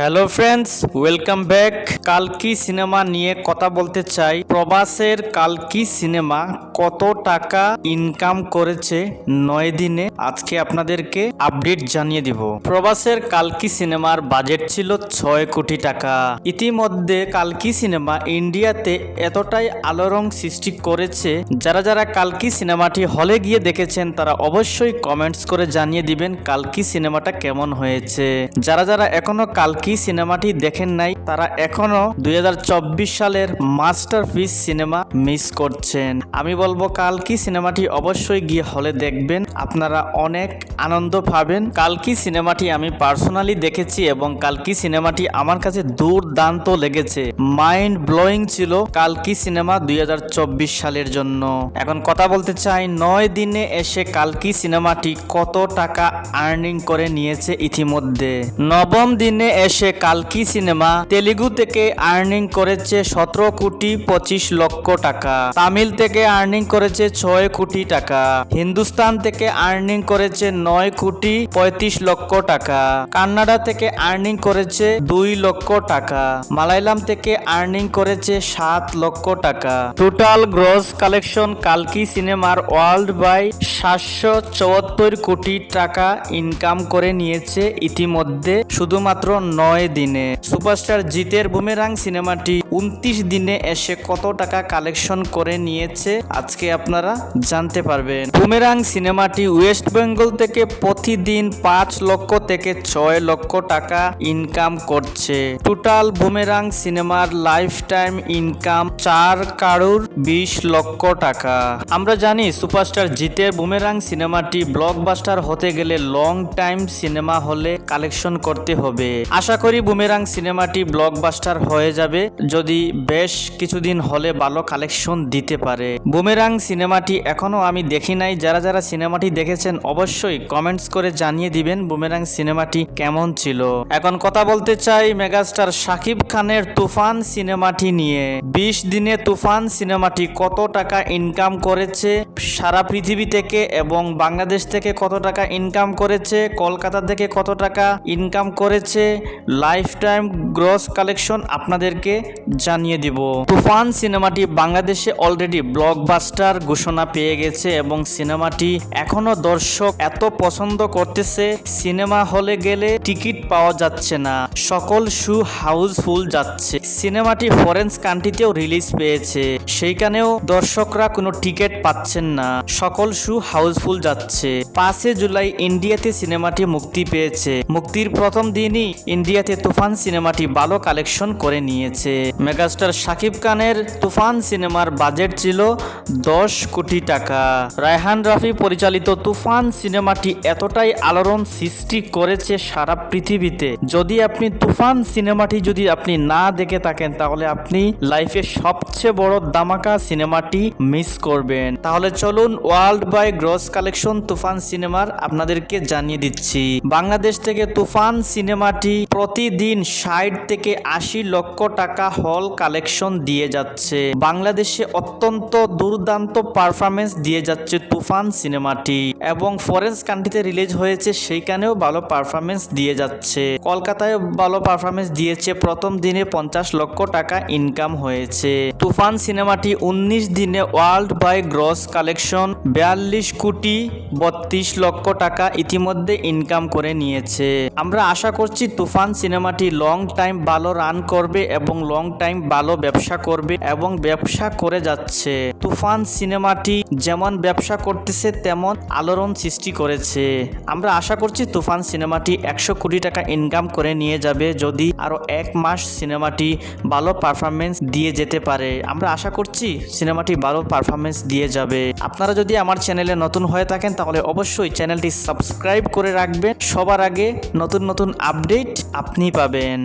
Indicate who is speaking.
Speaker 1: Hello friends welcome back কালকি cinema নিয়ে কথা বলতে চাই। প্রবাসের কালকি সিনেমা কত টাকা ইনকাম করেছে নয় দিনে? আজকে আপনাদেরকে আপডেট জানিয়ে দিব। প্রবাসের কালকি সিনেমার বাজেট ছিল ছয় কোটি টাকা। ইতিমধ্যে কালকি সিনেমা ইন্ডিয়াতে এতটাই আলোড়ন সৃষ্টি করেছে, যারা যারা কালকি সিনেমাটি হলে গিয়ে দেখেছেন, তারা অবশ্যই কমেন্টস করে জানিয়ে দিবেন কালকি সিনেমাটা কেমন হয়েছে। যারা যারা এখনও কালকি সিনেমাটি দেখেন নাই, তারা এখনও দুই হাজার চব্বিশ সালের মাস্টারপিস সিনেমা মিস করছেন। আমি বলব কালকি সিনেমাটি অবশ্যই গিয়ে হলে দেখবেন, আপনারা অনেক আনন্দ পাবেন। কালকি সিনেমাটি আমি পার্সোনালি দেখেছি এবং কালকি সিনেমাটি আমার কাছে দুর্দান্ত লেগেছে। মাইন্ড ব্লোয়িং ছিল কালকি সিনেমা দুই হাজার চব্বিশ সালের জন্য। এখন কথা বলতে চাই, নয় দিনে এসে কালকি সিনেমাটি কত টাকা আর্নিং করে নিয়েছে ইতিমধ্যে? নবম দিনে এসে কালকি সিনেমা তেলেগু থেকে আর্নিং করেছে সতেরো কোটি পঁচিশ লক্ষ টাকা। তামিল থেকে আর্নিং করেছে ছয় কোটি টাকা। হিন্দুস্তান থেকে আর্নিং করেছে নয় কোটি পঁয়ত্রিশ লক্ষ টাকা। কান্নাডা থেকে আর্নিং করেছে দুই লক্ষ টাকা। মালায়ালাম থেকে আর্নিং করেছে সাত লক্ষ টাকা। টোটাল গ্রস কালেকশন কালকি সিনেমার ওয়ার্ল্ড বাই সাতশো চুয়াত্তর কোটি টাকা ইনকাম করে নিয়েছে ইতিমধ্যে। শুধুমাত্র নয় দিনে। সুপারস্টার জিতের বুমেরাং সিনেমাটি উনত্রিশ দিনে এসে কত টাকা কালেকশন করে নিয়েছে আজকে আপনারা জানতে পারবেন। বুমেরাং সিনেমাটি ওয়েস্ট বেঙ্গল থেকে প্রতিদিন পাঁচ লক্ষ থেকে ছয় লক্ষ টাকা ইনকাম করছে। টোটাল বুমেরাং সিনেমার লাইফ টাইম ইনকাম চার কারুর বিশ লক্ষ টাকা। আমরা জানি সুপারস্টার জিতের বুমেরাং সিনেমাটি ব্লকবাস্টার হতে গেলে লং টাইম সিনেমা হলে কালেকশন করতে হবে। আশা করি বুমেরাং সিনেমাটি ব্লকবাস্টার হয়ে যাবে, যদি বেশ কিছুদিন হলে ভালো কালেকশন দিতে পারে। বুমেরাং সিনেমাটি এখনও আমি দেখি নাই, যারা যারা সিনেমাটি দেখেছেন অবশ্যই কমেন্টস করে জানিয়ে দিবেন বুমেরাং সিনেমাটি কেমন ছিল। এখন কথা বলতে চাই মেগাস্টার শাকিব খানের তুফান সিনেমাটি নিয়ে। বিশ দিনে তুফান সিনেমাটি কত টাকা ইনকাম করেছে, সারা পৃথিবী থেকে এবং বাংলাদেশ থেকে কত টাকা ইনকাম করেছে, কলকাতা থেকে কত টাকা ইনকাম করেছে লাইফ টাইম গ্রস কালেকশন আপনাদেরকে জানিয়ে দিব। তুফান সিনেমাটি বাংলাদেশে অলরেডি ব্লকবাস্টার ঘোষণা পেয়ে গেছে এবং সিনেমাটি এখনও দর্শক এত পছন্দ করতেছে, সিনেমা হলে গেলে টিকিট পাওয়া যাচ্ছে না। সকল শু হাউসফুল যাচ্ছে। সিনেমাটি ফরেন্স কান্ট্রিতেও রিলিজ পেয়েছে। সেইখানেও দর্শকরা কোনো টিকিট পাচ্ছেন না। সকল শু হাউসফুল যাচ্ছে। পাঁচে জুলাই ইন্ডিয়াতে সিনেমাটি মুক্তি পেয়েছে। মুক্তির প্রথম দিনই ইন্ডিয়াতে তুফান সিনেমাটি ভালো কালেকশন করে নিয়েছে। মেগাস্টার শাকিব খানের তুফান সিনেমার বাজেট ছিল দশ কোটি টাকা। রায়হান রাফি পরিচালিত তুফান সিনেমাটি এতটাই আলোড়ন সৃষ্টি করেছে সারা পৃথিবীতে। যদি আপনি তুফান সিনেমাটি যদি আপনি না দেখে থাকেন, তাহলে আপনি লাইফে সবচেয়ে বড় দামাকা সিনেমাটি মিস করবেন। তাহলে চলুন worldwide gross collection Toofan সিনেমার আপনাদেরকে জানিয়ে দিচ্ছি। বাংলাদেশ থেকে তুফান সিনেমাটি প্রতিদিন ষাট থেকে আশি লক্ষ টাকা হল কালেকশন দিয়ে যাচ্ছে। বাংলাদেশে অত্যন্ত দুর্দান্ত পারফরমেন্স দিয়ে যাচ্ছে তুফান সিনেমাটি। এবং ফরেন্স কান্ট্রিতে রিলিজ হয়েছে, সেইখানেও ভালো পারফরমেন্স দিয়ে যাচ্ছে। কলকাতায় ভালো পারফরমেন্স দিয়েছে, প্রথম দিনে পঞ্চাশ লক্ষ টাকা ইনকাম হয়েছে। তুফান সিনেমাটি উনিশ দিনে ওয়ার্ল্ড বাই গ্রস কালেকশন বিয়াল্লিশ কোটি বত্রিশ লক্ষ টাকা ইতিমধ্যে ইনকাম করে নিয়েছে। আমরা আশা করছি তুফান সিনেমাটি লং টাইম ভালো রান করবে এবং লং টাইম ভালো ব্যবসা করবে এবং ব্যবসা করে যাচ্ছে। তুফান সিনেমাটি যেমন ব্যবসা করতেছে, তেমন আলোড়ন সৃষ্টি করেছে। আমরা আশা করছি তুফান সিনেমাটি একশো কোটি টাকা ইনকাম করে নিয়ে যাবে, যদি আরও এক মাস সিনেমাটি ভালো পারফরমেন্স দিয়ে যেতে পারে। আমরা আশা করছি সিনেমাটি ভালো পারফরমেন্স দিয়ে যাবে। আপনারা যদি আমার চ্যানেলে নতুন হয়ে থাকেন, তাহলে অবশ্যই চ্যানেলটি সাবস্ক্রাইব করে রাখবেন। সবার আগে নতুন নতুন আপডেট আপনি পাবেন।